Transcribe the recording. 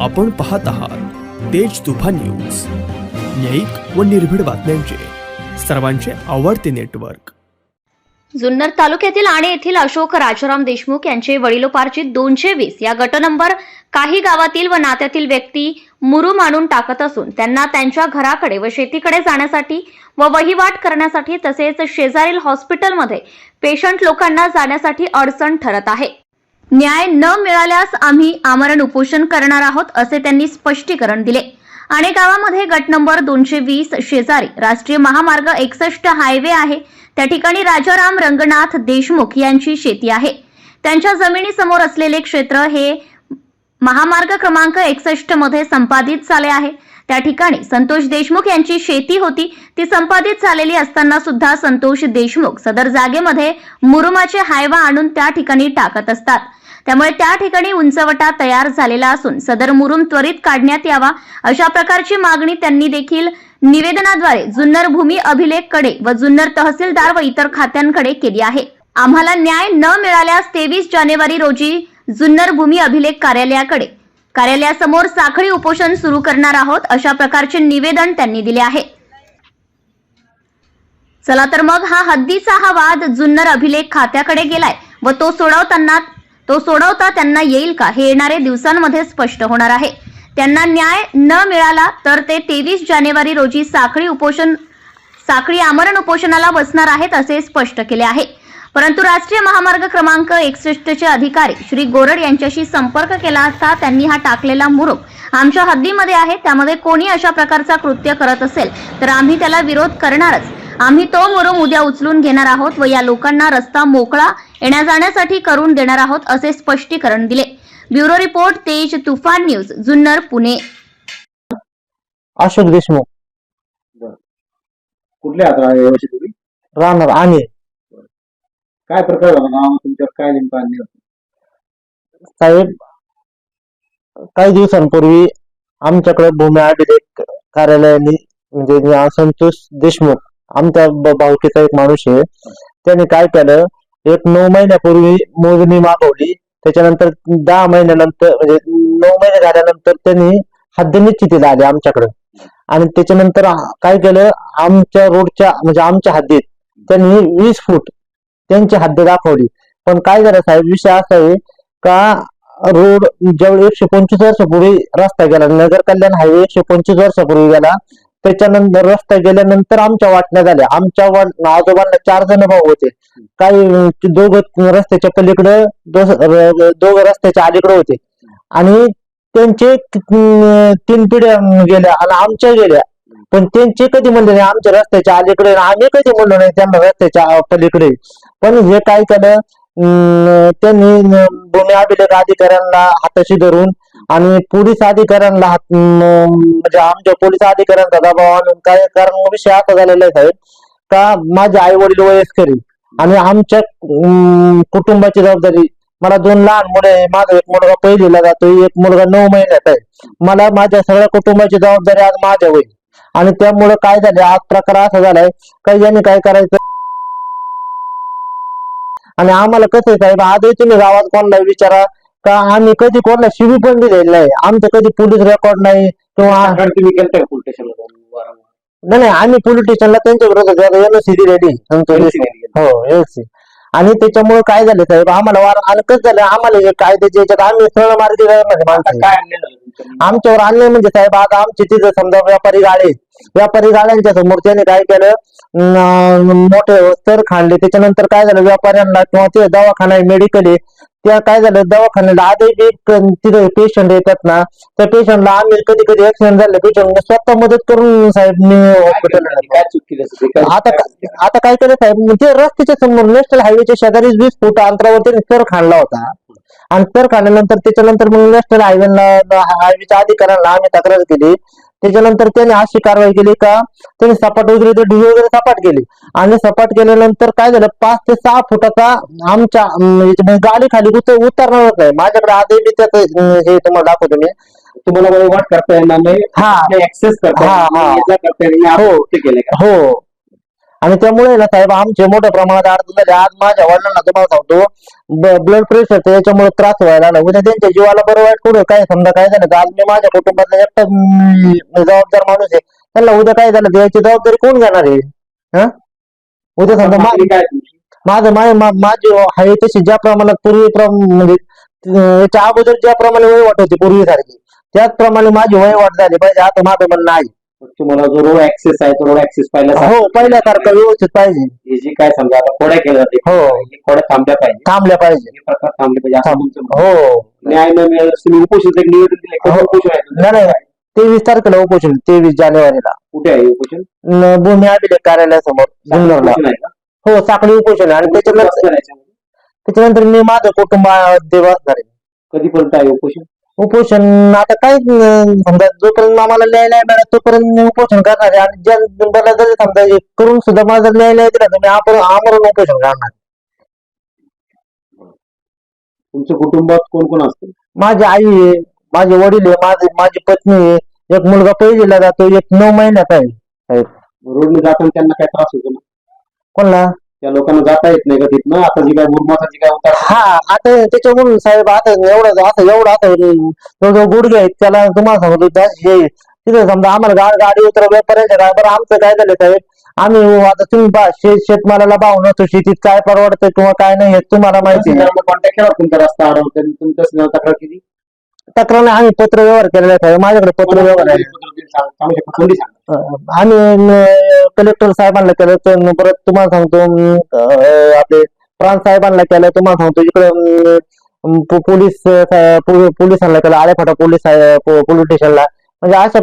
आपण पाहत आहात तेज तुफान न्यूज. न्यायिक व निर्भीड बातम्यांचे. सर्वांचे आवडते नेटवर्क. जुन्नर तालुक्यातील आणि येथील अशोक राजाराम देशमुख यांचे वडिलोपार्जित दोनशे वीस या गट नंबर काही गावातील व नात्यातील व्यक्ती मुरू मानून टाकत असून त्यांना त्यांच्या घराकडे व शेतीकडे जाण्यासाठी व वहिवाट करण्यासाठी तसेच शेजारील हॉस्पिटलमध्ये पेशंट लोकांना जाण्यासाठी अडचण ठरत आहे. न्याय न मिळाल्यास आम्ही आमरण उपोषण करणार आहोत असे त्यांनी स्पष्टीकरण दिले. आणि गावामध्ये गट नंबर दोनशे वीस शेजारी राष्ट्रीय महामार्ग एकसष्ट हायवे आहे. त्या ठिकाणी राजाराम रंगनाथ देशमुख यांची शेती आहे. त्यांच्या जमिनीसमोर असलेले क्षेत्र हे महामार्ग क्रमांक एकसष्टमध्ये संपादित झाले आहे. त्या ठिकाणी संतोष देशमुख यांची शेती होती. ती संपादित झालेली असताना सुद्धा संतोष देशमुख सदर जागेमध्ये मुरुमाचे हायवा आणून त्या ठिकाणी टाकत असतात. त्यामुळे त्या ठिकाणी उंचवटा तयार झालेला असून सदर मुरुम त्वरित काढण्यात यावा अशा प्रकारची मागणी त्यांनी देखील निवेदनाद्वारे जुन्नर भूमी अभिलेखकडे व जुन्नर तहसीलदार व इतर खात्यांकडे केली आहे. आम्हाला न्याय न मिळाल्यास तेवीस जानेवारी रोजी जुन्नर भूमी अभिलेख कार्यालयाकडे कार्यालयासमोर साखळी उपोषण सुरू करणार आहोत अशा प्रकारचे निवेदन त्यांनी दिले आहे. चला तर मग हा हद्दीचा हा वाद जुन्नर अभिलेख खात्याकडे गेलाय व तो सोडवताना तो सोडवता त्यांना येईल का हे येणारे दिवसांमध्ये स्पष्ट होणार आहे. त्यांना न्याय न मिळाला तर ते तेवीस जानेवारी रोजी साखळी उपोषण साखळी आमरण उपोषणाला बसणार आहेत असे स्पष्ट केले आहे. परंतु राष्ट्रीय महामार्ग क्रमांक एकसष्टचे अधिकारी श्री गोरड यांच्याशी संपर्क केला असता त्यांनी हा टाकलेला मुरुम आमच्या हद्दीमध्ये आहे त्यामध्ये कोणी अशा प्रकारचा कृत्य करत असेल तर आम्ही त्याला विरोध करणारच. आम्ही तो मुरुम उद्या उचलून घेणार आहोत व या लोकांना रस्ता मोकळा येण्या जाण्यासाठी करून देणार आहोत असे स्पष्टीकरण दिले. Bureau report Tej Toofan news Junnar Pune. Ashok Deshmukh. कुठल्या आता रहिवासी तुम्ही? राहणार आणि काय प्रकार झाला गावात तुमच्यावर काय नेमका अन्याय साहेब काही दिवसांपूर्वी आमच्याकडे भूमी अभिलेख कार्यालयाने म्हणजे जे संतोष देशमुख आमच्या ब- भावकीचा एक माणूस आहे त्याने काय केलं? एक नऊ महिन्यापूर्वी मोजणी मागवली. त्याच्यानंतर दहा महिन्यानंतर म्हणजे नऊ महिने झाल्यानंतर त्यांनी हद्द निश्चितीला आले आमच्याकडे. आणि त्याच्यानंतर आ- काय केलं? आमच्या रोडच्या म्हणजे आमच्या हद्दीत त्यांनी वीस फूट त्यांची हद्द दाखवली. पण काय झालं साहेब विषय असा आहे का रोड ज्यावेळी एकशे पंचवीस वर्षापूर्वी रस्ता गेला नगर कल्याण हायवे एकशे पंचवीस वर्षापूर्वी गेला त्याच्यानंतर रस्ता गेल्यानंतर आमच्या वाटण्या झाल्या आमच्या वाट आजोबांना चार जण भाऊ होते. काही दोघं रस्त्याच्या पलीकडे दोघं रस्त्याच्या अलीकडे होते. आणि त्यांचे तीन पिढ्या गेल्या आणि आमच्या गेल्या. पण त्यांचे कधी म्हणले नाही आमच्या रस्त्याच्या अलीकडे आम्ही कधी म्हणलो नाही त्यांना रस्त्याच्या पलीकडे. पण हे काय केलं? अं, त्यांनी भूमी अभिलेख अधिकाऱ्यांना हाताशी धरून आणि पोलीस अधिकाऱ्यांना हात म्हणजे आमच्या पोलीस अधिकाऱ्यांचा दबाव आणून काय कारण विषय असा झालेला आहे साहेब का माझे आई वडील वयस्कर आणि आमच्या कुटुंबाची जबाबदारी मला दोन लहान मुले आहे. माझा एक मुलगा पहिलीला जातोय एक मुलगा नऊ महिन्यात आहे. मला माझ्या सगळ्या कुटुंबाची जबाबदारी आज माझ्या होईल आणि त्यामुळं काय झाले आज प्रकार असा झालाय का यांनी काय करायचं? आणि आम्हाला कसं आहे साहेब आजही तुम्ही गावात कोणाला विचारा का आम्ही कधी कोणाला शिवी पण दिलेली नाही आमचं कधी पोलीस रेकॉर्ड नाही किंवा तुम्ही पोलीस स्टेशनला? नाही नाही आम्ही पोलीस स्टेशनला त्यांच्या विरोधात एनओसी दिलेली. हो एनओसी आणि त्याच्यामुळे काय झालं साहेब आम्हाला वार आणि कसं झालं आम्हाला कायद्याच्या याच्यात आम्ही सरळ मार्गी आहे. काय आमच्यावर आणले म्हणजे साहेब आता आमचे तिथं समजा व्यापारी गाळे व्यापारी गाड्यांच्या समोर त्याने काय केलं? मोठे स्तर खाणले त्याच्यानंतर काय झालं? व्यापाऱ्यांना किंवा ते दवाखाना आहे मेडिकल आहे. त्या काय झालं? दवाखान्याला आधी बी तिथे पेशंट येतात ना. त्या पेशंटला आम्ही कधी कधी ऍक्सिडेंट झाले पेशंट स्वतः मदत करून साहेब मी हॉस्पिटल आता काय- आता काय केलं साहेब? म्हणजे रस्त्याच्या समोर नॅशनल हायवेच्या शेजारी वीस फूट अंतरावरती स्तर खाणला होता. आणि स्तर खाणल्यानंतर त्याच्यानंतर मग नॅशनल हायवेला हायवेच्या अधिकाऱ्यांना आम्ही तक्रार केली. त्याच्यानंतर त्याने अशी कारवाई केली का? त्यांनी सपाट वगैरे ते ढिगे वगैरे सपाट केली. आणि सपाट केल्यानंतर काय झालं? पाच ते सहा फुटाचा आमच्या याच्या- गाडी खाली उतर उतरणारच नाही माझ्याकडे आजही मी त्याचं हे तुम्हाला दाखवतो मी. तुम्हाला वहिवाट करता येणार नाही हा. ऍक्सेस करता हा, हा. हो. आपण ते केलंय का हो आणि त्यामुळे ना साहेब आमचे मोठ्या प्रमाणात अडचण झाली. आज माझ्या वडिलांना तुम्हाला सांगतो ब्लड प्रेशरचा याच्यामुळे त्रास व्हायला लागला. उद्या त्यांच्या जीवाला बरं वाईट कुठं? काय समजा काय झालं तर आज मी माझ्या कुटुंबातला एकटा जबाबदार माणूस आहे. त्यांना उद्या काय झालं? याची जबाबदारी कोण घेणार आहे? हा? उद्या समजा मा- माझं माझे माझी आहे तशी ज्या प्रमाणात पूर्वी म्हणजे याच्या अगोदर ज्याप्रमाणे वयवाट होती पूर्वीसारखी त्याचप्रमाणे माझी वयवाट झाली पाहिजे. आता माझं म्हणणं आहे तुम्हाला जो रोड ऍक्सेस आहे तो रोड ऍक्सेस पाहिला हो पहिल्यासारखं व्यवस्थित पाहिजे हे जे काय समजा आता खोड्या केल्या जाते हो. हे खोड्या थांबल्या पाहिजे थांबल्या पाहिजे हे प्रकार थांबले पाहिजे असं तुमचं. हो न्याय न मिळाल्यास तुम्ही उपोषणाचं एक निवेदन दिले हो. उपोषण आहे तुमचं? नाही, नाही. तेवीस तारखेला उपोषण तेवीस जानेवारीला कुठे आहे उपोषण न- भूमी अभिलेख कार्यालयासमोर जुन्नरला उपोषण आहे का? हो साखळी उपोषण आहे आणि त्याच्यानंतर आहे? त्याच्यानंतर मी माझं कुटुंब देव असणार आहे कधीपर्यंत आहे उपोषण उपोषण आता काय समजा जोपर्यंत आम्हाला नाही मिळत तोपर्यंत मी उपोषण करणार आहे. आणि ज्या मला जर समजा करून सुद्धा माझा न्याय नाही दिला तर मी आपण आमरण उपोषण करणार. तुमच्या कुटुंबात कोण कोण असतं? माझी आई आहे माझे वडील आहे माझी माझी पत्नी आहे. एक मुलगा पहिलीला जातो एक नऊ महिन्यात आहे. रोडने जाताना त्यांना काय त्रास होतो ना? कोणला? त्या लोकांना जाता येत नाही का तिथनं? आता जी काय मुरमाचा जी काय उतार हा आता त्याच्यावरून साहेब आता एवढं असं एवढं आता जवळजवळ गुडघे आहेत त्याला तुम्हाला सांगतो हे आहे. तिथे समजा आम्हाला गाडी गाडी उतरवल्यापर्यंत काय बरं आमचं काय झालं साहेब? आम्ही आता तुम्ही बा शेत शेतमालाला भाव नसतो शेतीत काय परवडतं किंवा काय नाही हे तुम्हाला माहिती आहे. कॉन्टॅक्ट केला तुमचा रस्ता अडवतो तुमच्या तक्रार केली? तक्रार आम्ही पत्र व्यवहार केलेला आहे साहेब माझ्याकडे पत्र व्यवहार आहे. सांगू शकता कोणी सांगा अं, आम्ही कलेक्टर साहेबांना केलं तर परत तुम्हाला सांगतो आपले प्रांत साहेबांना केलं तुम्हाला सांगतो इकडे पोलीस पोलिसांना केलं आळेफाटा पोलीस आहे, पोलीस स्टेशनला. म्हणजे अशा